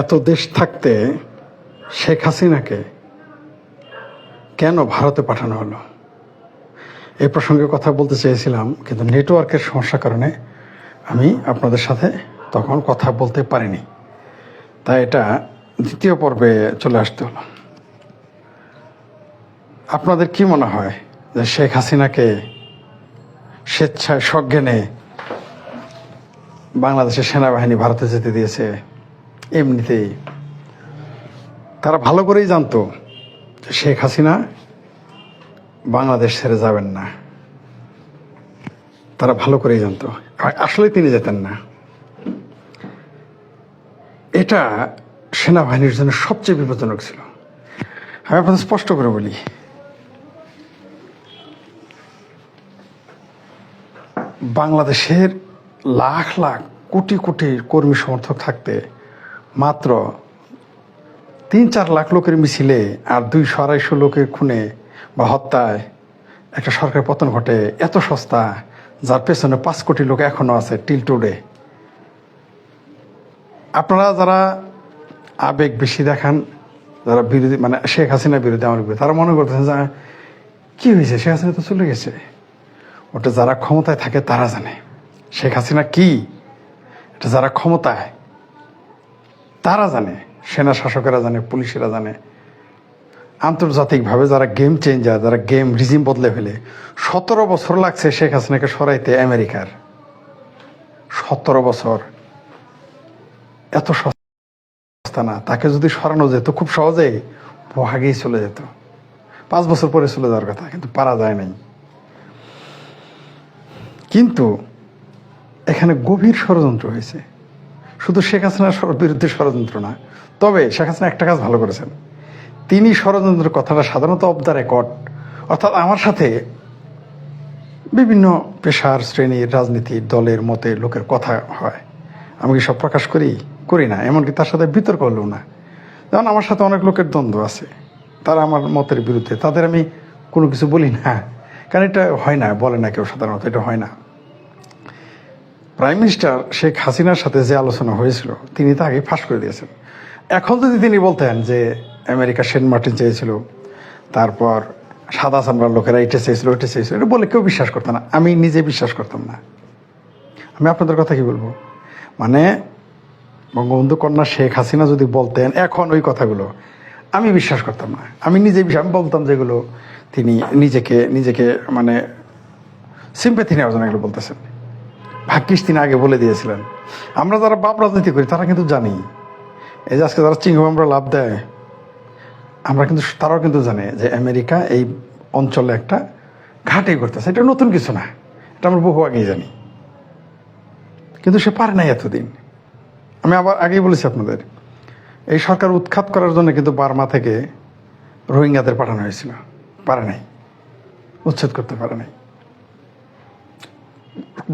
এত দেশ থাকতে শেখ হাসিনাকে কেন ভারতে পাঠানো হলো? এই প্রসঙ্গে কথা বলতে চেয়েছিলাম, কিন্তু নেটওয়ার্কের সমস্যার কারণে আমি আপনাদের সাথে তখন কথা বলতে পারিনি। তাই এটা দ্বিতীয় পর্বে চলে আসতে হলো। আপনাদের কি মনে হয় যে শেখ হাসিনাকে স্বেচ্ছায় সজ্ঞানে বাংলাদেশের সেনাবাহিনী ভারতে যেতে দিয়েছে? এমনিতেই। তারা ভালো করেই জানতো শেখ হাসিনা বাংলাদেশ ছেড়ে যাবেন না। তারা ভালো করেই জানতো। আসলে তিনি যেতেন না। এটা সেনাবাহিনীর জন্য সবচেয়ে বিপজ্জনক ছিল। আমি আপনাদের স্পষ্ট করে বলি। বাংলাদেশের লাখ লাখ কোটি কোটি কর্মী সমর্থক থাকতে মাত্র তিন চার লাখ লোকের মিছিলে আর দুইশো আড়াইশো লোকের খুনে বা হত্যায় একটা সরকার পতন ঘটে এত সস্তা, যার পেছনে পাঁচ কোটি লোক এখনও আছে টিল টুডে। আপনারা যারা আবেগ বেশি দেখান, যারা বিরোধী মানে শেখ হাসিনা বিরোধী আমার বিরোধী তারা মনে করতেছেন যে কি হয়েছে? শেখ হাসিনা তো চলে গেছে। ওটা যারা ক্ষমতায় থাকে তারা জানে। শেখ হাসিনা কি? এটা যারা ক্ষমতায় তারা জানে, সেনা শাসকেরা জানে, পুলিশেরা জানে। আন্তর্জাতিকভাবে যারা গেম চেঞ্জার যারা গেম রিজিম বদলে ফেলে, সতেরো বছর লাগছে শেখ হাসিনাকে সরাইতে আমেরিকার। সতেরো বছর। এত সস্তা না, তাকে যদি সরানো যেত, খুব সহজেই ভাগেই চলে যেত। পাঁচ বছর পরে চলে যাওয়ার কথা, কিন্তু পারা যায় নাই। কিন্তু এখানে গভীর ষড়যন্ত্র হয়েছে। শুধু শেখ হাসিনার বিরুদ্ধে ষড়যন্ত্র না, তবে শেখ হাসিনা একটা কাজ ভালো করেছেন। তিনি ষড়যন্ত্রের কথাটা সাধারণত অফ দ্য রেকর্ড অর্থাৎ আমার সাথে বিভিন্ন পেশার শ্রেণির রাজনীতির দলের মতে লোকের কথা হয়। আমি কি সব প্রকাশ করি? করি না, এমনকি তার সাথে বিতর্ক হলেও না। যেমন আমার সাথে অনেক লোকের দ্বন্দ্ব আছে। তারা আমার মতের বিরুদ্ধে, তাদের আমি কোনো কিছু বলি না। কারণ এটা হয় না, বলে না কেউ সাধারণত, এটা হয় না। প্রাইম মিনিস্টার শেখ হাসিনার সাথে যে আলোচনা হয়েছিল, তিনি তা আগে ফাঁস করে দিয়েছেন। এখন যদি তিনি বলতেন যে আমেরিকা সেন্ট মার্টিন চেয়েছিল, তারপর সাদা চামড়ার লোকেরা এটা চেয়েছিল ওইটা চেয়েছিল, এটা বলে কেউ বিশ্বাস করতো না। আমি নিজে বিশ্বাস করতাম না। আমি আপনাদের কথা কি বলব? মানে বঙ্গবন্ধু কন্যা শেখ হাসিনা যদি বলতেন, এখন ওই কথাগুলো আমি বিশ্বাস করতাম না। আমি নিজে আমি বলতাম যেগুলো তিনি নিজেকে নিজেকে মানে সিম্পেথি নেওয়ার জন্য এগুলো বলতেছেন। ভাগ্যিস তিনি আগে বলে দিয়েছিলেন। আমরা যারা বাপ রাজনীতি করি, তারা কিন্তু জানি। এই যে আজকে যারা চিংহম আমরা লাভ দেয়, আমরা কিন্তু, তারাও কিন্তু জানে যে আমেরিকা এই অঞ্চলে একটা ঘাটেই করতেছে। এটা নতুন কিছু না, এটা আমরা বহু আগেই জানি। কিন্তু সে পারে নাই এতদিন। আমি আবার আগেই বলেছি আপনাদের, এই সরকার উৎখাত করার জন্য কিন্তু বার্মা থেকে রোহিঙ্গাদের পাঠানো হয়েছিল। পারে নাই, উচ্ছেদ করতে পারে নাই।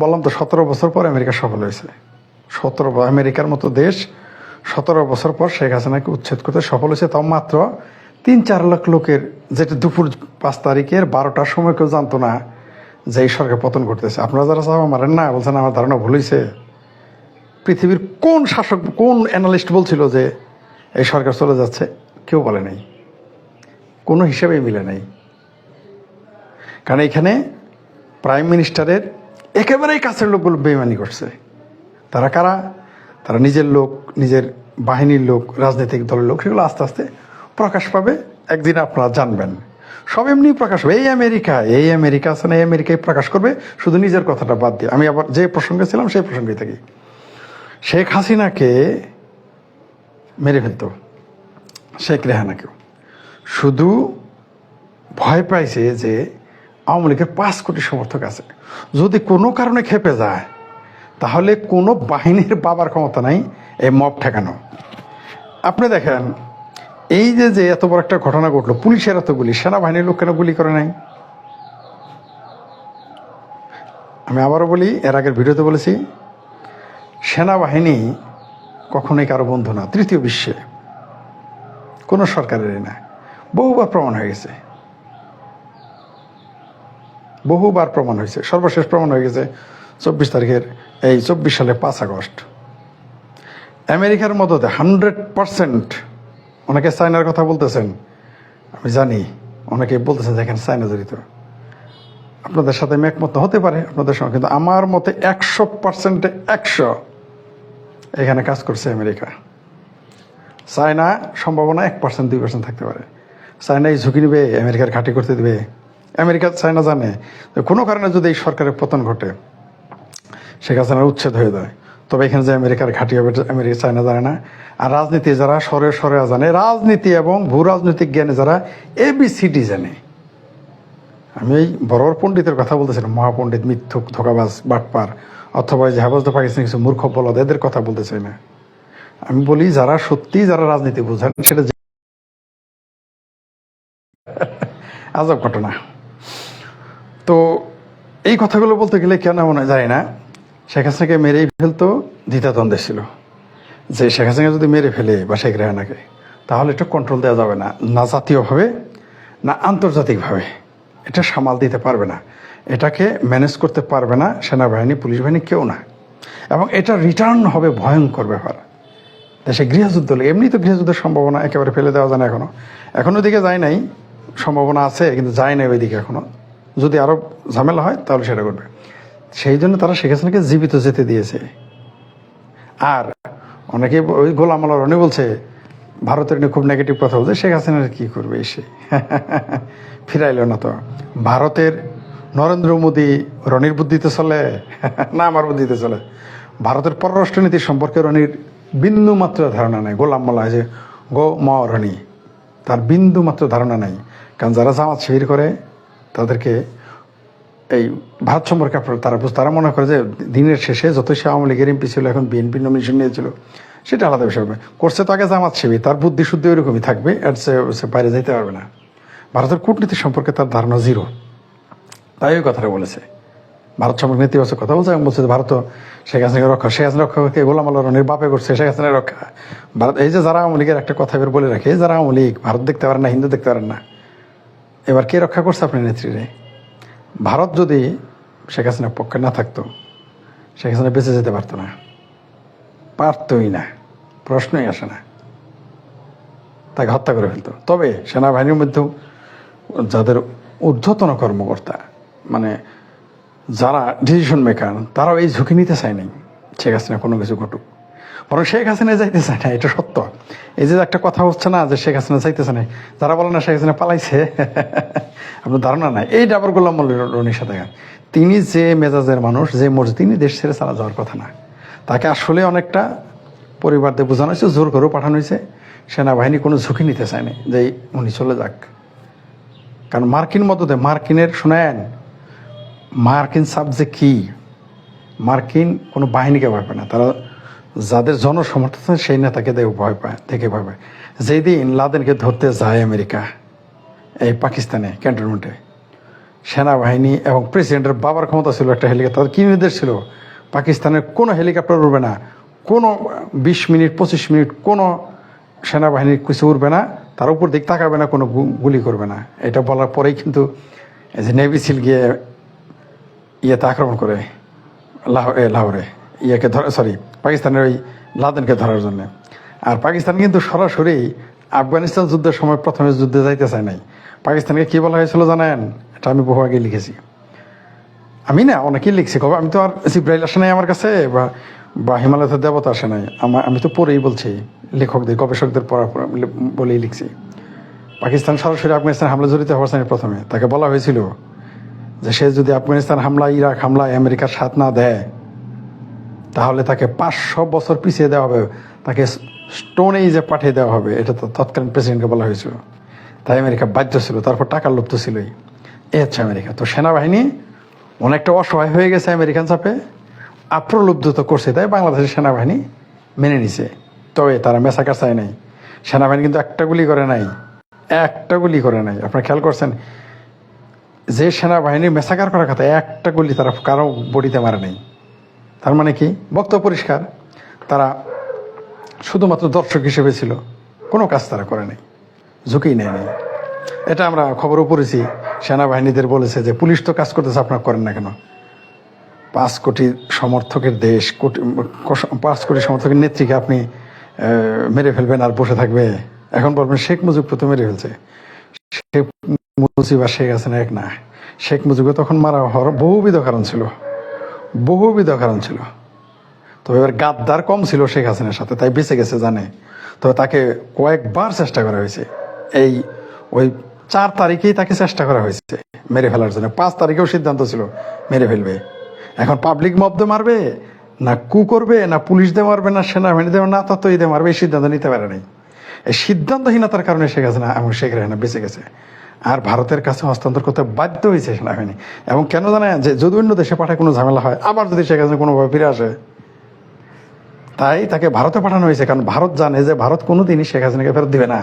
বললাম তো, সতেরো বছর পর আমেরিকা সফল হয়েছে। সতেরো আমেরিকার মতো দেশ, সতেরো বছর পর শেখ হাসিনাকে উচ্ছেদ করতে সফল হয়েছে। তাও মাত্র তিন চার লাখ লোকের, যেটা দুপুর পাঁচ তারিখের বারোটার সময় কেউ জানতো না যে এই সরকার পতন করতেছে আপনারা যারা চাওয়া মারেন না, বলছেন আমার ধারণা ভুল হয়েছে পৃথিবীর কোন শাসক, কোন অ্যানালিস্ট বলছিল যে এই সরকার চলে যাচ্ছে? কেউ বলে নাই। কোনো হিসেবেই মিলে নাই। কারণ এখানে প্রাইম মিনিস্টারের একেবারেই কাছের লোকগুলো বেইমানি করছে। তারা কারা? তারা নিজের লোক, নিজের বাহিনীর লোক, রাজনৈতিক দলের লোক, সেগুলো আস্তে আস্তে প্রকাশ পাবে। একদিন আপনারা জানবেন। সব এমনি প্রকাশ হবে। এই আমেরিকা এই আমেরিকা আছে না, এই আমেরিকায় প্রকাশ করবে। শুধু নিজের কথাটা বাদ দিয়ে। আমি আবার যে প্রসঙ্গে ছিলাম, সেই প্রসঙ্গে থাকি। শেখ হাসিনাকে মেরে ফেলতো। শেখ রেহানাকেও। শুধু ভয় পাইছে যে আওয়ামী লীগের পাঁচ কোটি সমর্থক আছে। যদি কোনো কারণে খেপে যায়, তাহলে কোনো বাহিনীর বাবার ক্ষমতা নাই এই মব ঠেকানো। আপনি দেখেন, এই যে যে এত বড় একটা ঘটনা ঘটলো, পুলিশের এত গুলি সেনাবাহিনীর লোক কেন গুলি করে নাই? আমি আবারও বলি, এর আগের ভিডিওতে বলেছি, সেনাবাহিনী কখনোই কারও বন্ধু না, তৃতীয় বিশ্বে। কোনো সরকারেরই না। বহুবার প্রমাণ হয়ে গেছে। বহুবার প্রমাণ হয়েছে। সর্বশেষ প্রমাণ হয়ে গেছে চব্বিশ তারিখের এই চব্বিশ সালে পাঁচ আগস্ট। আমেরিকার মদতে হান্ড্রেড পারসেন্ট অনেকে চায়নার কথা বলতেছেন। আমি জানি, অনেকে বলতেছেন যে এখানে চায়না জড়িত। আপনাদের সাথে আমি একমত হতে পারে আপনাদের সঙ্গে, কিন্তু আমার মতে একশো পার্সেন্টে একশো এখানে কাজ করছে আমেরিকা। চায়না সম্ভাবনা এক পার্সেন্ট, দুই পার্সেন্ট থাকতে পারে। চায়না এই ঝুঁকি নেবে, আমেরিকার ঘাঁটি করতে দেবে। আমেরিকা, চায়না জানে কোনো কারণে যদি এই সরকারের পতন ঘটে, শেখ হাসিনার উচ্ছেদ হয়ে যায়। তবে এখানে যে আমেরিকার ঘাঁটি হবে আমেরিকা, চায়না জানে না। আর রাজনীতি যারা সরে সরে জানে, রাজনীতি এবং ভূ রাজনৈতিক জ্ঞানে যারা এবিসিডি জানে। আমি এই বড় পণ্ডিতের কথা বলতেছিলাম, মহাপণ্ডিত, মিথ্যুক, ধোকাবাজ, বাটপার, অথবা যে হাবাজ পাকিস্তান কিছু মূর্খ বলদ, এদের কথা বলতে চাই না। আমি বলি, যারা সত্যি, যারা রাজনীতি বোঝেন, সেটা আজব ঘটনা। তো এই কথাগুলো বলতে গেলে কেন মনে যায় না। শেখ হাসিনাকে মেরেই ফেলতো দ্বিতাদ্বন্দ্বে ছিল। যে শেখ হাসিনা যদি মেরে ফেলে বা শেখ রেহানাকে তাহলে এটা কন্ট্রোল দেওয়া যাবে না। না জাতীয়ভাবে, না আন্তর্জাতিকভাবে। এটা সামাল দিতে পারবে না। এটাকে ম্যানেজ করতে পারবে না সেনাবাহিনী, পুলিশ বাহিনী, কেউ না। এবং এটা রিটার্ন হবে ভয়ঙ্কর ব্যাপার। দেশে গৃহযুদ্ধ লেগে এমনি তো গৃহযুদ্ধের সম্ভাবনা একেবারে ফেলে দেওয়া যায় না এখনও এখনও দিকে যায় নাই, সম্ভাবনা আছে, কিন্তু যায় নাই ওইদিকে এখনও। যদি আরও ঝামেলা হয়, তাহলে সেটা করবে। সেই জন্য তারা শেখ হাসিনাকে জীবিত যেতে দিয়েছে। আর অনেকে ওই গোলাম আল্লাহ রনি বলছে, ভারতের নিয়ে খুব নেগেটিভ কথা বলছে, শেখ হাসিনার কী করবে এসে? ফিরাইল না তো। ভারতের নরেন্দ্র মোদী রনির বুদ্ধিতে চলে, না আমার বুদ্ধিতে চলে। ভারতের পররাষ্ট্রনীতি সম্পর্কে রনির বিন্দু মাত্র ধারণা নাই। গোলাম মাল্লা যে গো ম রনি, তার বিন্দু মাত্র ধারণা নাই। কারণ যারা জামাত শিবির করে তাদেরকে এই ভারত সম্পর্কে আপনার তারা বুঝ- তারা মনে করে যে দিনের শেষে যত সে আওয়ামী লীগের এমপি ছিল, এখন বিএনপি নমিনেশন নিয়েছিল, সেটা আলাদা বিষয় হবে। করছে তো আগে জামাত সেবি তার বুদ্ধি শুদ্ধি ওইরকমই থাকবে চেয়ে সে বাইরে যেতে পারবে না। ভারতের কূটনীতি সম্পর্কে তার ধারণা জিরো তাই ওই কথাটা বলেছে। ভারত সম্পর্কে নেতিবাচক কথা বলছে এবং বলছে ভারত শেখ হাসিনা রক্ষা, শেখ হাসিনা রক্ষা করতে গোলাম আল্লাহ রনির বাপে করছে, শেখ হাসিনা রক্ষা। ভারত, এই যে যারা আওয়ামী লীগের একটা কথা এবার বলে রাখে, যারা আওয়ামী লীগ, ভারত দেখতে পারেন না, হিন্দু দেখতে পারেন না এবার কে রক্ষা করছে আপনার নেত্রীরে? ভারত যদি শেখ হাসিনার পক্ষে না থাকতো, শেখ হাসিনা বেঁচে যেতে পারতো না। পারতই না। প্রশ্নই আসে না। তাকে হত্যা করে ফেলতো। তবে সেনাবাহিনীর মধ্যেও যাদের ঊর্ধ্বতন কর্মকর্তা মানে যারা ডিসিশন মেকার তারাও এই ঝুঁকি নিতে চায় নাই। শেখ হাসিনা কোনো কিছু ঘটুক। বরং শেখ হাসিনা যাইতে চায় না, এটা সত্য। এই যে একটা কথা হচ্ছে না যে শেখ হাসিনা চাইতেছে না, যারা বলে না শেখ হাসিনা পালাইছে, আপনার ধারণা নাই। এই ডাবর গোলাম রনির সাথে। তিনি যে মেজাজের মানুষ, যে মর্জি, তিনি দেশ ছেড়ে চালা যাওয়ার কথা না। তাকে আসলে অনেকটা পরিবার দিয়ে বোঝানো হয়েছে, জোর করেও পাঠানো হয়েছে। সেনাবাহিনী কোনো ঝুঁকি নিতে চায়নি, যে উনি চলে যাক। কারণ মার্কিন মদতে, মার্কিনের শোনেন, মার্কিন সাবজেক্ট কি? মার্কিন কোনো বাহিনীকে পায় না। তারা যাদের জনসমর্থন সেই নেতাকে দেখে ভয় পায়, দেখে ভয় পায়। যেই দিন লাদেনকে ধরতে যায় আমেরিকা, এই পাকিস্তানে, ক্যান্টনমেন্টে। সেনাবাহিনী এবং প্রেসিডেন্টের বাবার ক্ষমতা ছিল একটা হেলিকপ্টার কি নির্দেশ ছিল? পাকিস্তানের কোনো হেলিকপ্টার উড়বে না, কোনো বিশ মিনিট, পঁচিশ মিনিট কোনো সেনাবাহিনীর কিছু উড়বে না, তার উপর দিক তাকাবে না, কোনো গুলি করবে না। এটা বলার পরেই কিন্তু যে নেভি সিল গিয়ে ইয়েতে আক্রমণ করে লাহোরে। ইয়েকে ধরে সরি পাকিস্তানের ওই লাদেনকে ধরার জন্য। আর পাকিস্তান কিন্তু সরাসরি আফগানিস্তান যুদ্ধের সময় প্রথমে যুদ্ধে যাইতে চায় নাই। পাকিস্তানকে কী বলা হয়েছিল জানেন? এটা আমি বহু আগে লিখেছি। আমি না, অনেকেই লিখছি, কবে? আমি তো আর জিব্রাইল আসে নাই আমার কাছে, বা বা হিমালয়ের দেবতা আসে নাই। আমার আমি তো পড়েই বলছি, লেখকদের, গবেষকদের পড়া বলেই লিখছি। পাকিস্তান সরাসরি আফগানিস্তান হামলা জড়িত হওয়ার সময় প্রথমে। তাকে বলা হয়েছিল যে সে যদি আফগানিস্তান হামলা ইরাক হামলা আমেরিকার সাথ না দেয় তাহলে তাকে পাঁচশো বছর পিছিয়ে দেওয়া হবে। তাকে স্টোনেই যে পাঠিয়ে দেওয়া হবে। এটা তো তৎকালীন প্রেসিডেন্টকে বলা হয়েছিল। তাই আমেরিকা বাধ্য ছিল। তারপর টাকার লোভ তো ছিলই। এ হচ্ছে আমেরিকা। তো সেনাবাহিনী অনেকটা অসহায় হয়ে গেছে আমেরিকান চাপে। আপ্রলুব্ধ তো করছে তাই বাংলাদেশের সেনাবাহিনী মেনে নিছে। তবে তারা মেসাকার চায় নাই। সেনাবাহিনী কিন্তু একটা গুলি করে নাই। একটা গুলি করে নাই। আপনারা খেয়াল করছেন? যে সেনাবাহিনীর মেসাকার করার কথা, একটা গুলি তারা কারও বডিতে মারে নাই। তার মানে কি? বক্তব্য পরিষ্কার। তারা শুধুমাত্র দর্শক হিসেবে ছিল। কোনো কাজ তারা করে নাই। ঝুঁকি নেয় নাই। এটা আমরা খবরও পড়েছি। সেনাবাহিনীদের বলেছে যে, পুলিশ তো কাজ করতেছে, আপনারা করেন না কেন? পাঁচ কোটি সমর্থকের দেশ, কোটি পাঁচ কোটি সমর্থকের নেত্রীকে আপনি মেরে ফেলবেন আর বসে থাকবে। এখন বলবেন, শেখ মুজিব তো মেরে ফেলছে। শেখ মুজিব আর শেখ হাসিনা এক না। শেখ মুজিবকে তখন মারা হওয়ার বহুবিধ কারণ ছিল। বহুবিধ কারণ ছিল। তবে এবার গাদ্দার কম ছিল শেখ হাসিনার সাথে, তাই বেঁচে গেছে, জানে। তবে তাকে কয়েকবার চেষ্টা করা হয়েছে। এই, ওই চার তারিখেই তাকে চেষ্টা করা হয়েছে মেরে ফেলার জন্য। পাঁচ তারিখেও সিদ্ধান্ত ছিল, মেরে ফেলবে। এখন পাবলিক মবদে মারবে, না কু করবে, না পুলিশ দিয়ে মারবে, না সেনাবাহিনী দিয়ে না তত দিয়ে মারবে, এই সিদ্ধান্ত নিতে পারে নাই। এই সিদ্ধান্তহীনতার কারণে শেখ হাসিনা এবং শেখ রেহানা বেঁচে গেছে। আর ভারতের কাছে হস্তান্তর করতে বাধ্য হয়েছে সেনাবাহিনী এবং কেন জানে যে যদি অন্য দেশে পাঠায় কোনো ঝামেলা হয়, আবার যদি শেখ হাসিনা কোনোভাবে ফিরে আসে। তাই তাকে ভারতে পাঠানো হয়েছে, কারণ ভারত জানে যে ভারত কোনোদিনই শেখ হাসিনাকে ফেরত দিবে না।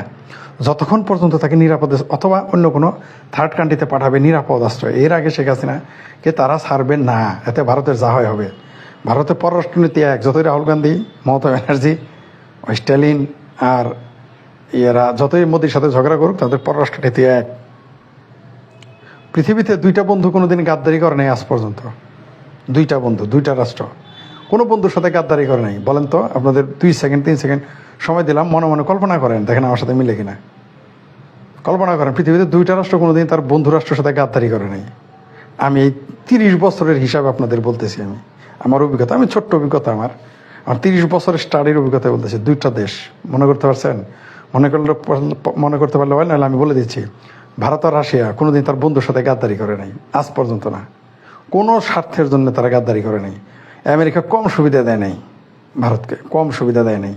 যতক্ষণ পর্যন্ত তাকে নিরাপদ অথবা অন্য কোনো থার্ড কান্ট্রিতে পাঠাবে নিরাপদ আশ্রয়, এর আগে শেখ হাসিনাকে তারা ছাড়বে না। এতে ভারতের যা হয় হবে। ভারতের পররাষ্ট্রনীতি এক, যতই রাহুল গান্ধী, মমতা ব্যানার্জি, স্ট্যালিন আর এরা যতই মোদির সাথে ঝগড়া করুক, তাদের পররাষ্ট্রনীতি এক। পৃথিবীতে দুইটা বন্ধু কোনোদিন গাদ্দারি করে নাই আজ পর্যন্ত। দুইটা বন্ধু, দুইটা রাষ্ট্র। কোনো বন্ধুর সাথে গাদ্দারি করে নাই। বলেন তো, আপনাদের দুই সেকেন্ড, তিন সেকেন্ড সময় দিলাম, মনে মনে কল্পনা করেন, দেখেন আমার সাথে মিলে কিনা। কল্পনা করেন, পৃথিবীতে দুইটা রাষ্ট্র কোনোদিন তার বন্ধু রাষ্ট্রের সাথে গাদ্দারি করে নাই। আমি এই তিরিশ বছরের হিসাব আপনাদের বলতেছি আমি। আমার অভিজ্ঞতা, আমি ছোট্ট অভিজ্ঞতা আমার। আমার তিরিশ বছরের স্টাডির অভিজ্ঞতা বলতেছি, দুইটা দেশ। মনে করতে পারছেন? মনে করলে মনে করতে পারলে হয়, নাহলে আমি বলে দিচ্ছি। ভারত আর রাশিয়া কোনোদিন তার বন্ধুর সাথে গাদ্দারি করে নাই। আজ পর্যন্ত না। কোনো স্বার্থের জন্য তারা গাদ্দারি করে নাই। আমেরিকা কম সুবিধা দেয় নাই। ভারতকে কম সুবিধা দেয় নাই।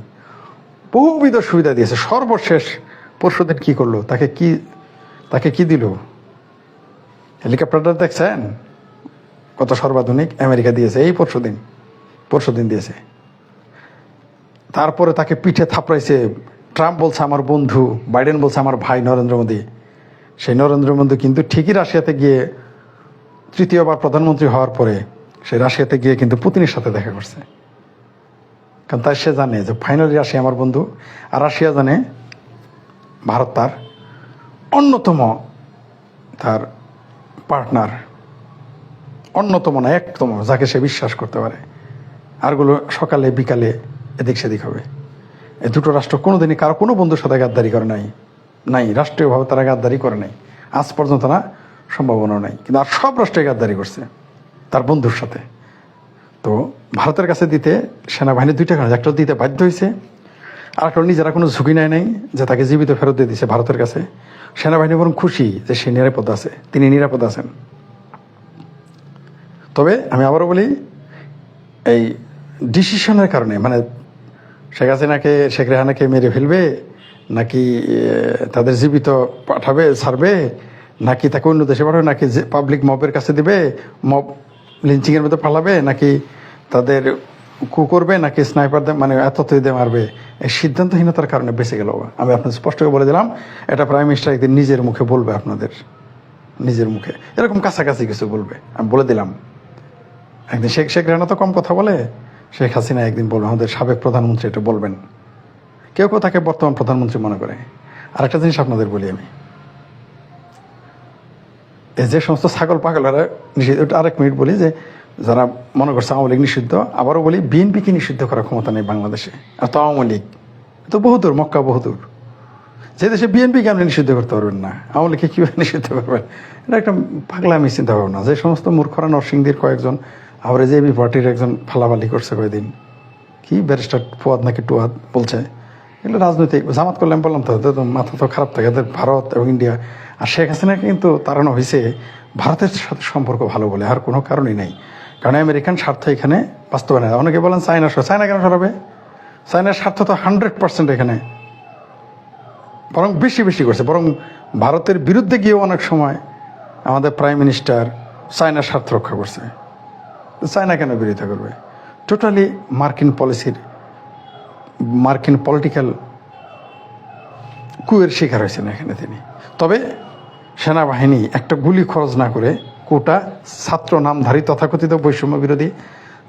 বহুবিধ সুবিধা দিয়েছে। সর্বশেষ পরশুদিন কি করল? তাকে কি তাকে কি দিল? হেলিকপ্টারটা দেখছেন? কত সর্বাধুনিক আমেরিকা দিয়েছে। এই পরশুদিন পরশুদিন দিয়েছে। তারপরে তাকে পিঠে থাপড়াইছে। ট্রাম্প বলছে, আমার বন্ধু। বাইডেন বলছে, আমার ভাই নরেন্দ্র মোদী। সেই নরেন্দ্র মোদী কিন্তু ঠিকই রাশিয়াতে গিয়ে তৃতীয়বার প্রধানমন্ত্রী হওয়ার পরে সে রাশিয়াতে গিয়ে কিন্তু পুতিনের সাথে দেখা করছে। কারণ তাই সে জানে যে ফাইনালি রাশিয়া আমার বন্ধু, আর রাশিয়া জানে ভারত তার অন্যতম তার পার্টনার, অন্যতম না, একতম, যাকে সে বিশ্বাস করতে পারে। আরগুলো সকালে, বিকালে, এদিক সেদিক হবে। এই দুটো রাষ্ট্র কোনোদিনই, কারও কোনো বন্ধুর সাথে গাদ্দারি করে নাই। নাই, রাষ্ট্রীয়ভাবে তারা গাদ্দারি করে নাই। আজ পর্যন্ত না সম্ভাবনা নাই। কিন্তু আর সব রাষ্ট্রে গাদ্দারি করছে তার বন্ধুর সাথে। তো ভারতের কাছে দিতে সেনাবাহিনী দুইটা কারণ একটা দিতে বাধ্য হয়েছে। আর একটা নিজেরা কোনো ঝুঁকি নেয় নাই যে তাকে জীবিত ফেরত দিয়ে দিছে ভারতের কাছে। সেনাবাহিনী বরং খুশি যে সে নিরাপদ আছে, তিনি নিরাপদ আছেন। তবে আমি আবারও বলি, এই ডিসিশনের কারণে মানে শেখ হাসিনাকে, শেখ রেহানাকে মেরে ফেলবে নাকি তাদের জীবিত পাঠাবে, ছাড়বে? নাকি তাকে অন্য দেশে পাঠাবে? নাকি পাবলিক মবের কাছে দিবে? মব লিঞ্চিংয়ের মধ্যে পালাবে নাকি তাদের কু করবে? নাকি স্নাইপার মানে এত দিয়ে মারবে? এই সিদ্ধান্তহীনতার কারণে বেঁচে গেল আমি আপনাদের স্পষ্ট করে বলে দিলাম, এটা প্রাইম মিনিস্টার একদিন নিজের মুখে বলবে আপনাদের। নিজের মুখে। এরকম কাছাকাছি কিছু বলবে। আমি বলে দিলাম। একদিন শেখ শেখ রেহানা তো কম কথা বলে। শেখ হাসিনা একদিন বলবে, আমাদের সাবেক প্রধানমন্ত্রী এটা বলবেন। কেউ কেউ তাকে বর্তমান প্রধানমন্ত্রী মনে করে। আর একটা জিনিস আপনাদের বলি আমি। এই যে সমস্ত ছাগল পাগলেরা নিষিদ্ধ আরেক মিনিট বলি যে, যারা মনে করছে আওয়ামী লীগ নিষিদ্ধ, আবারও বলি বিএনপিকে নিষিদ্ধ করার ক্ষমতা নেই বাংলাদেশে, আর তো আওয়ামী লীগ। তো বহুদূর মক্কা বহুদূর যে দেশে বিএনপিকে আপনি নিষিদ্ধ করতে পারবেন না, আওয়ামী লীগকে কীভাবে নিষিদ্ধ করবেন? এটা একটা পাগলামি চিন্তা ভাবনা যে সমস্ত মূর্খরা নরসিংদীর কয়েকজন, আবার যে বি পার্টির একজন ফালাফালি করছে কয়েকদিন কি ব্যারিস্টার ফুয়াদ নাকি টুয়াদ বলছে? এগুলো রাজনৈতিক। জামাত করলে আমি বললাম, তো মাথা তো খারাপ থাকে এদের ভারত এবং ইন্ডিয়া। আর শেখ হাসিনা কিন্তু তাড়ানো হয়েছে ভারতের সাথে সম্পর্ক ভালো বলে, আর কোনো কারণই নেই। কারণ আমেরিকান স্বার্থ এখানে বাস্তবায়ন অনেকে বলেন, চায়না চায়না কেন সরাবে? চায়নার স্বার্থ তো হান্ড্রেড পার্সেন্ট এখানে। বরং বেশি বেশি করছে। বরং ভারতের বিরুদ্ধে গিয়েও অনেক সময় আমাদের প্রাইম মিনিস্টার চায়নার স্বার্থ রক্ষা করছে। চায়না কেন বিরোধিতা করবে? টোটালি মার্কিন পলিসির মার্কিন পলিটিক্যাল কুয়ের শিকার হয়েছেন এখানে তিনি। তবে সেনাবাহিনী একটা গুলি খরচ না করে কোটা ছাত্র নামধারী তথাকথিত বৈষম্য বিরোধী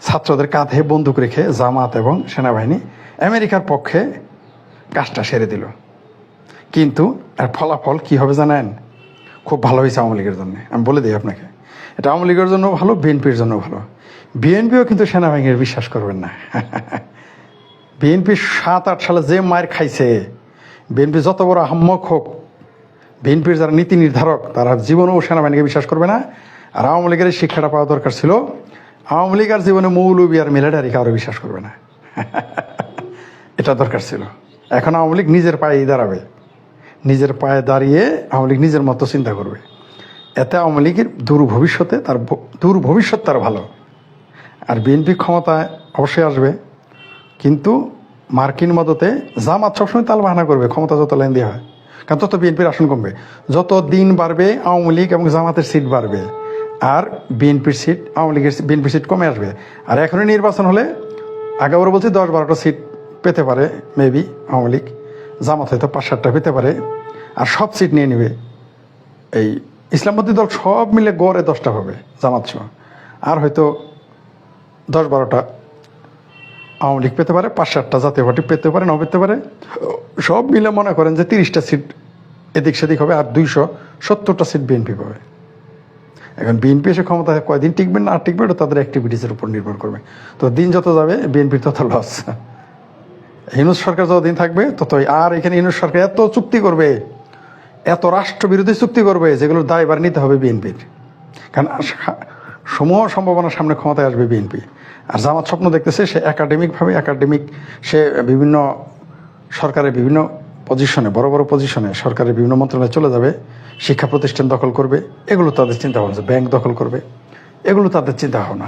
ছাত্রদের কাঁধে বন্দুক রেখে জামাত এবং সেনাবাহিনী আমেরিকার পক্ষে কাজটা সেরে দিল। কিন্তু এর ফলাফল কি হবে জানেন? খুব ভালো হয়েছে আওয়ামী লীগের জন্য। আমি বলে দিই আপনাকে, এটা আওয়ামী লীগের জন্য ভালো, বিএনপির জন্য ভালো। বিএনপিও কিন্তু সেনাবাহিনীর বিশ্বাস করবেন না। বিএনপি সাত, আট সালে যে মায়ের খাইছে বিএনপি যত বড় আহম্মক হোক বিএনপির যারা নীতি নির্ধারক, তারা জীবনেও সেনাবাহিনীকে বিশ্বাস করবে না। আর আওয়ামী লীগের শিক্ষাটা পাওয়া দরকার ছিল। আওয়ামী লীগ আর জীবনে মৌলবী আর মিলিটারি কারও বিশ্বাস করবে না। এটা দরকার ছিল। এখন আওয়ামী লীগ নিজের পায়ে দাঁড়াবে। নিজের পায়ে দাঁড়িয়ে আওয়ামী লীগ নিজের মতো চিন্তা করবে। এতে আওয়ামী লীগের দূর ভবিষ্যতে তার দূর ভবিষ্যৎ তার ভালো। আর বিএনপি ক্ষমতায় অবশ্যই আসবে। কিন্তু মার্কিন মদতে জামাত সবসময় তাল বাহানা করবে, ক্ষমতা যত লাইন দেওয়া হয়। কারণ তত বিএনপির আসন কমবে। যত দিন বাড়বে, আওয়ামী লীগ এবং জামাতের সিট বাড়বে, আর বিএনপির সিট, আওয়ামী লীগের বিএনপির সিট কমে আসবে। আর এখনই নির্বাচন হলে আগে ওরা বলছি দশ বারোটা সিট পেতে পারে মেবি আওয়ামী লীগ। জামাত হয়তো পাঁচ সাতটা পেতে পারে। আর সব সিট নিয়ে নেবে। এই ইসলামপন্থী দল সব মিলে গড়ে দশটা হবে, জামাত সহ। আর হয়তো দশ বারোটা আওয়ামী লীগ পেতে পারে, পাঁচ সাতটা জাতীয় পার্টি পেতে পারে, নাও পেতে পারে। সব মিলে মনে করেন যে তিরিশটা সিট এদিক সেদিক হবে আর দুইশো সত্তরটা সিট বিএনপি পাবে। এখন বিএনপি এসে ক্ষমতায় কয়দিন টিকবে না আর টিকবে তাদের অ্যাক্টিভিটিসের উপর নির্ভর করবে। তো দিন যত যাবে বিএনপির তত লস ইউনুস সরকার যতদিন থাকবে, ততই। আর এখানে ইউনুস সরকার এত চুক্তি করবে, এত রাষ্ট্রবিরোধী চুক্তি করবে, যেগুলোর দায়ভার নিতে হবে বিএনপির কারণ সমূহ সম্ভাবনার সামনে ক্ষমতায় আসবে বিএনপি আর জামাত স্বপ্ন দেখতেছে সে একাডেমিকভাবে একাডেমিক সে বিভিন্ন সরকারের বিভিন্ন পজিশনে বড় বড় পজিশনে সরকারের বিভিন্ন মন্ত্রণালয়ে চলে যাবে, শিক্ষা প্রতিষ্ঠান দখল করবে, এগুলো তাদের চিন্তা ভাবনা ব্যাংক দখল করবে, এগুলো তাদের চিন্তা ভাবনা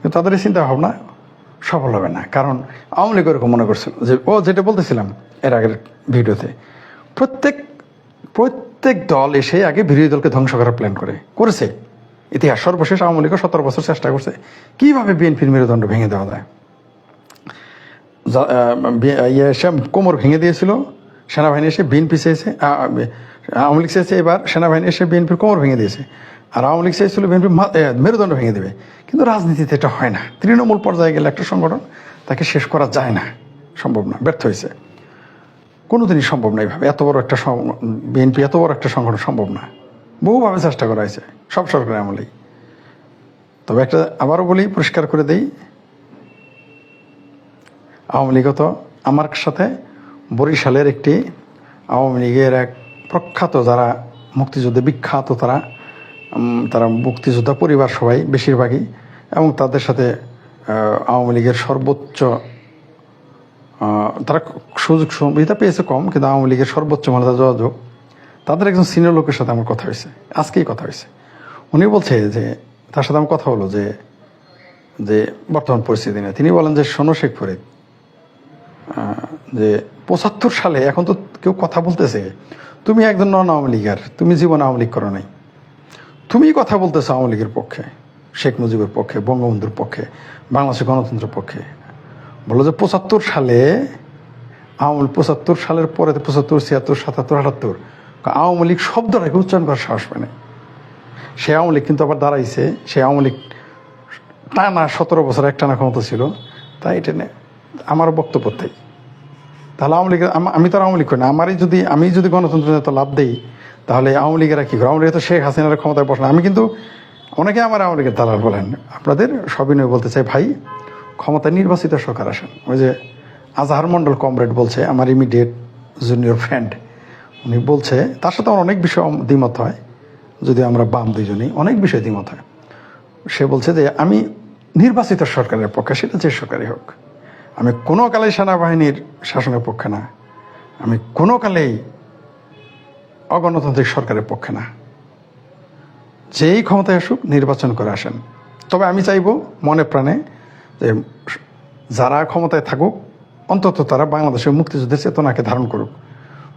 কিন্তু তাদের এই চিন্তা ভাবনা সফল হবে না, কারণ আওয়ামী লীগ এরকম মনে করছিল যে, ও যেটা বলতেছিলাম এর আগের ভিডিওতে, প্রত্যেক প্রত্যেক দল এসে আগে বিরোধী দলকে ধ্বংস করার প্ল্যান করে, করেছে। ইতিহাস সর্বশেষ আওয়ামী লীগও সতেরো বছর চেষ্টা করছে। কীভাবে বিএনপির মেরুদণ্ড ভেঙে দেওয়া যায়? ইয়ে এসে কোমর ভেঙে দিয়েছিল, সেনাবাহিনী এসে বিএনপি চেয়েছে আওয়ামী লীগ চেয়েছে, এবার সেনাবাহিনী এসে বিএনপির কোমর ভেঙে দিয়েছে। আর আওয়ামী লীগ চেয়েছিল বিএনপি মেরুদণ্ড ভেঙে দেবে। কিন্তু রাজনীতিতে এটা হয় না। তৃণমূল পর্যায়ে গেলে একটা সংগঠন তাকে শেষ করা যায় না। সম্ভব না, ব্যর্থ হয়েছে। কোনোদিনই সম্ভব না এইভাবে এত বড় একটা বিএনপি এত বড় একটা সংগঠন সম্ভব না। বহুভাবে চেষ্টা করা হয়েছে, সব সরকারের আমলেই। তবে একটা আবারও বলি, পরিষ্কার করে দেই, আওয়ামী লীগত আমার সাথে বরিশালের একটি আওয়ামী লীগের এক প্রখ্যাত যারা মুক্তিযুদ্ধে বিখ্যাত তারা তারা মুক্তিযোদ্ধা পরিবার সবাই বেশিরভাগই, এবং তাদের সাথে আওয়ামী লীগের সর্বোচ্চ তারা সুযোগ সুবিধা পেয়েছে কম, কিন্তু আওয়ামী লীগের সর্বোচ্চ মর্যাদা যোগাযোগ তাদের একজন সিনিয়র লোকের সাথে আমার কথা হয়েছে। আজকেই কথা হয়েছে। উনি বলছে যে, তার সাথে আমার কথা হলো যে যে বর্তমান পরিস্থিতি নিয়ে। তিনি বলেন যে, শোনো শেখ ফরিদ যে পঁচাত্তর সালে এখন তো কেউ কথা বলতেছে। তুমি একজন নন আওয়ামী লীগার, তুমি জীবন আওয়ামী লীগ করো নাই। তুমি কথা বলতেছো আওয়ামী লীগের পক্ষে, শেখ মুজিবের পক্ষে, বঙ্গবন্ধুর পক্ষে, বাংলাদেশের গণতন্ত্রের পক্ষে। বলো যে, পঁচাত্তর সালে, আওয়ামী, পঁচাত্তর সালের পরে পঁচাত্তর, ছিয়াত্তর, সাতাত্তর, আটাত্তর। আওয়ামী লীগ শব্দটাকে উচ্চারণ করার সাহস পায় না সে আওয়ামী লীগ কিন্তু আবার দাঁড়াইছে, সে আওয়ামী লীগ টানা সতেরো বছর এক টানা ক্ষমতা ছিল, তাই এটা নিয়ে আমার বক্তব্য তাই। তাহলে আওয়ামী লীগের আমি তো আওয়ামী লীগ করি না, আমারই যদি আমি যদি গণতন্ত্র এত লাভ দেই, তাহলে আওয়ামী লীগেরা কী করে আওয়ামী লীগ তো শেখ হাসিনার ক্ষমতায় বসে। আমি কিন্তু অনেকে আমার আওয়ামী লীগের দালাল বলেন, আপনাদের সবিনয় বলতে চাই, ভাই, ক্ষমতায় নির্বাচিত সরকার আসেন। ওই যে আজহার মন্ডল কমরেড বলছে, আমার ইমিডিয়েট জুনিয়র ফ্রেন্ড উনি বলছে, তার সাথে আমার অনেক বিষয় দ্বিমত হয়, যদি আমরা বাম দুইজনেই, অনেক বিষয় দ্বিমত হয়। সে বলছে যে, আমি নির্বাচিত সরকারের পক্ষে, সেটা যে সরকারই হোক, আমি কোনো কালেই সেনাবাহিনীর শাসনের পক্ষে না, আমি কোনো কালেই অগণতান্ত্রিক সরকারের পক্ষে না। যেই ক্ষমতায় আসুক, নির্বাচন করে আসেন। তবে আমি চাইব মনে প্রাণে যে, যারা ক্ষমতায় থাকুক, অন্তত তারা বাংলাদেশের মুক্তিযুদ্ধের চেতনাকে ধারণ করুক।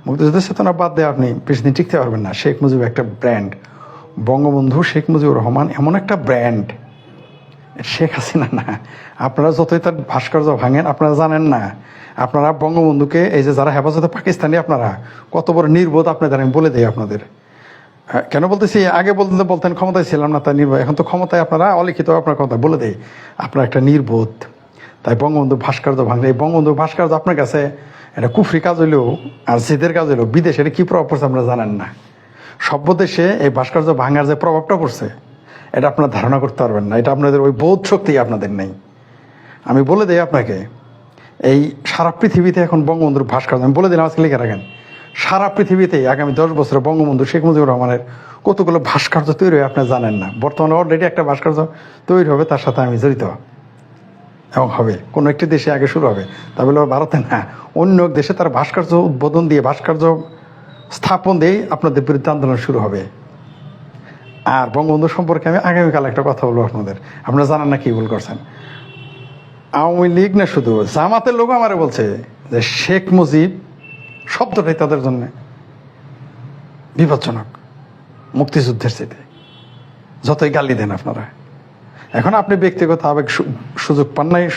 মুক্তিযুদ্ধের চেতনা বাদ দিয়ে আপনি বেশি দিন টিকতে পারবেন না। শেখ মুজিব একটা ব্র্যান্ড বঙ্গবন্ধু শেখ মুজিবুর রহমান এমন একটা ব্র্যান্ড শেখ হাসিনা না। আপনারা যতই তার ভাস্কর্য ভাঙেন, আপনারা জানেন না। আপনারা বঙ্গবন্ধুকে, এই যে যারা হেফাজতে পাকিস্তানি আপনারা, কত বড় নির্বোধ আপনাদের আমি বলে দিই আপনাদের। কেন বলতেছি? আগে বলতে বলতেন ক্ষমতায় ছিলাম না তাই নির্ভয় এখন তো ক্ষমতায় আপনারা, অলিখিত আপনার কথা বলে দেয় আপনার একটা নির্বোধ। তাই বঙ্গবন্ধু ভাস্কর্য ভাঙলে, এই বঙ্গবন্ধু ভাস্কর্য আপনার কাছে এটা কুফরি কাজ হইলেও আর জেদের কাজ হইলেও বিদেশে এটা কি প্রভাব পড়ছে আপনারা জানেন না। সভ্য দেশে এই ভাস্কর্য ভাঙার যে প্রভাবটা পড়ছে, এটা আপনারা ধারণা করতে পারবেন না। এটা আপনাদের ওই বোধ শক্তি আপনাদের নেই। আমি বলে দিই আপনাকে, এই সারা পৃথিবীতে এখন বঙ্গবন্ধুর ভাস্কর্য, আমি বলে দিলাম, আজকে লিখে রাখেন, সারা পৃথিবীতে আগামী দশ বছরে বঙ্গবন্ধু শেখ মুজিবুর রহমানের কতগুলো ভাস্কর্য তৈরি হবে আপনি জানেন না। বর্তমানে অলরেডি একটা ভাস্কর্য তৈরি হবে, তার সাথে আমি জড়িত। এবং হবে। কোনো একটি দেশে আগে শুরু হবে। তা বলে ভারতে না। অন্য দেশে তার ভাস্কর্য উদ্বোধন দিয়ে ভাস্কর্য স্থাপন দিয়েই আপনাদের বিরুদ্ধে আন্দোলন শুরু হবে। আর বঙ্গবন্ধু সম্পর্কে আমি আগামীকাল একটা কথা বলব আপনাদের। আপনারা জানেন না কি ভুল করছেন। আওয়ামী লীগ না শুধু, জামাতের লোক আমারে বলছে যে শেখ মুজিব শব্দটাই তাদের জন্য বিপজ্জনক, মুক্তিযুদ্ধের চেয়ে যতই গালি দেন আপনারা। এখন আপনি ব্যক্তিগত আবেগ সুযোগ পান নাই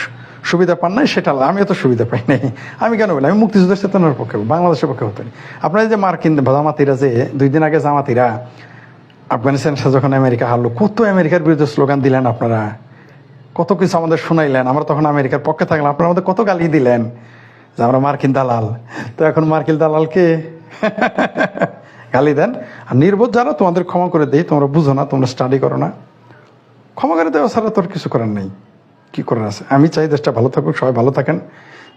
সুবিধা পান নাই, সেটা আলাদা। আমিও তো সুবিধা পাই নাই। আমি কেন বলি? আমি মুক্তিযুদ্ধের চেতনার পক্ষে, বাংলাদেশের পক্ষে হতো আপনারা যে মার্কিন জামাতিরা যে, দুই দিন আগে জামাতিরা আফগানিস্তান যখন আমেরিকা হারলো, কত আমেরিকার বিরুদ্ধে স্লোগান দিলেন আপনারা? কত কিছু আমাদের শোনাইলেন। আমরা তখন আমেরিকার পক্ষে থাকলাম, আপনারা আমাদের কত গালি দিলেন? যে আমরা মার্কিন দালাল। তো এখন মার্কিন দালালকে গালি দেন। আর নির্বোধ যারা, তোমাদের ক্ষমা করে দেই, তোমরা বুঝো না, তোমরা স্টাডি করো না। ক্ষমা করে দেওয়া ছাড়া তোর কিছু করার নেই। কি করার আছে? আমি চাই দেশটা ভালো থাকুক, সবাই ভালো থাকেন।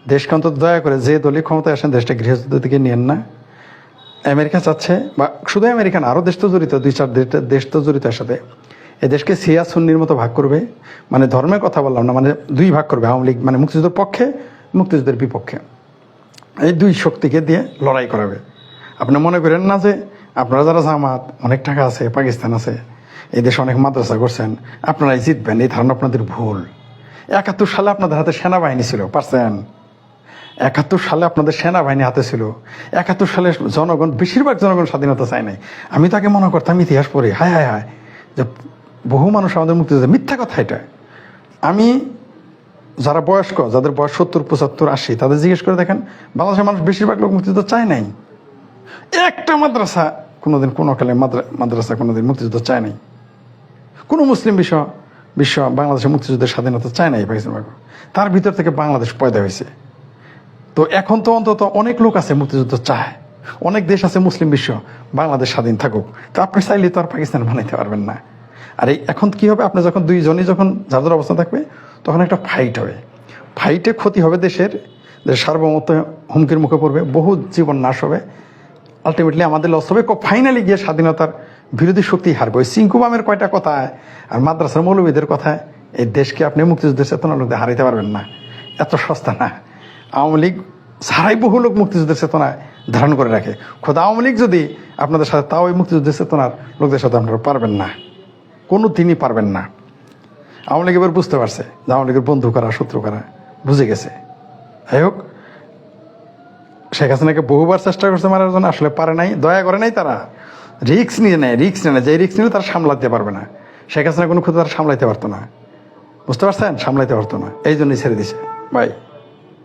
দেশকে অন্তত দয়া করে যে দলীয় ক্ষমতায় আসেন, দেশটা গৃহযুদ্ধ থেকে নিয়েন না। আমেরিকা চাচ্ছে, বা শুধু আমেরিকা না আরও দেশ তো জড়িত, দুই চার দেশ- তো জড়িত সাথে এই দেশকে সিয়া সুন্নির মতো ভাগ করবে। মানে ধর্মের কথা বললাম না মানে দুই ভাগ করবে আওয়ামী লীগ মানে মুক্তিযুদ্ধের পক্ষে, মুক্তিযুদ্ধের বিপক্ষে। এই দুই শক্তিকে দিয়ে লড়াই করাবে। আপনি মনে করেন না যে আপনারা যারা জামাত, অনেক টাকা আছে, পাকিস্তান আছে এই দেশে অনেক মাদ্রাসা করছেন, আপনারাই জিতবেন, এই ধারণা আপনাদের ভুল। একাত্তর সালে আপনাদের হাতে সেনাবাহিনী ছিল, পারছেন? একাত্তর সালে আপনাদের সেনাবাহিনী হাতে ছিল। একাত্তর সালে জনগণ, বেশিরভাগ জনগণ স্বাধীনতা চায় নাই। আমি তাকে মনে করতাম, ইতিহাস পড়ে, হায় হায় হায়, যে বহু মানুষ আমাদের মুক্তিযুদ্ধে মিথ্যা কথা এটা। আমি যারা বয়স্ক, যাদের বয়স সত্তর, পঁচাত্তর, আশি, তাদের জিজ্ঞেস করে দেখেন, বাংলাদেশের মানুষ বেশিরভাগ লোক মুক্তিযুদ্ধ চায় নাই। একটা মাদ্রাসা কোনোদিন, কোনো কালে মাদ্রা- মাদ্রাসা কোনোদিন মুক্তিযুদ্ধ চায় নাই। কোনো মুসলিম বিশ্ব বিশ্ব বাংলাদেশের মুক্তিযুদ্ধের স্বাধীনতা চায় নাই পাকিস্তান ভাগ। তার ভিতর থেকে বাংলাদেশ পয়দা হয়েছে। তো এখন তো অন্তত অনেক লোক আছে মুক্তিযুদ্ধ চায়। অনেক দেশ আছে মুসলিম বিশ্ব বাংলাদেশ স্বাধীন থাকুক। তো আপনি চাইলে তো আর পাকিস্তান বানাইতে পারবেন না। আর এই এখন কি হবে? আপনি যখন দুইজনই যখন যার যার অবস্থা থাকবে, তখন একটা ফাইট হবে। ফাইটে ক্ষতি হবে দেশের দেশের সার্বভৌমত্ব হুমকির মুখে পড়বে, বহু জীবন নাশ হবে। আলটিমেটলি আমাদের লস হবে। ফাইনালি গিয়ে স্বাধীনতার বিরোধী শক্তি হারবে। ওই সিংকুবামের কয়টা কথায় আর মাদ্রাসার মৌলবীদের কথা, এই দেশকে আপনি মুক্তিযুদ্ধের চেতনার লোকদের হারাইতে পারবেন না। এত সস্তা না। আওয়ামী লীগ ছাড়াই বহু লোক মুক্তিযুদ্ধের চেতনায় ধারণ করে রাখে। খোদা, আওয়ামী লীগ যদি আপনাদের সাথে, তাও ওই মুক্তিযুদ্ধের চেতনার লোকদের সাথে আপনারা পারবেন না। কোনো দিনই পারবেন না। আওয়ামী লীগ এবার বুঝতে পারছে যে আওয়ামী লীগের বন্ধু করা, শত্রু করা, বুঝে গেছে। যাই হোক, শেখ হাসিনাকে বহুবার চেষ্টা করছে মারার জন্য, আসলে পারে নাই, দয়া করে নাই তারা। রিক্স নিয়ে নেয় রিক্স নিয়ে নেয়। যে রিক্স নিলে তারা সামলাতে পারবে না। শেখ হাসিনা কোনো ক্ষতি তারা সামলাইতে পারতো না। বুঝতে পারছেন? সামলাইতে পারতো না। এই জন্যই ছেড়ে দিছে। বাই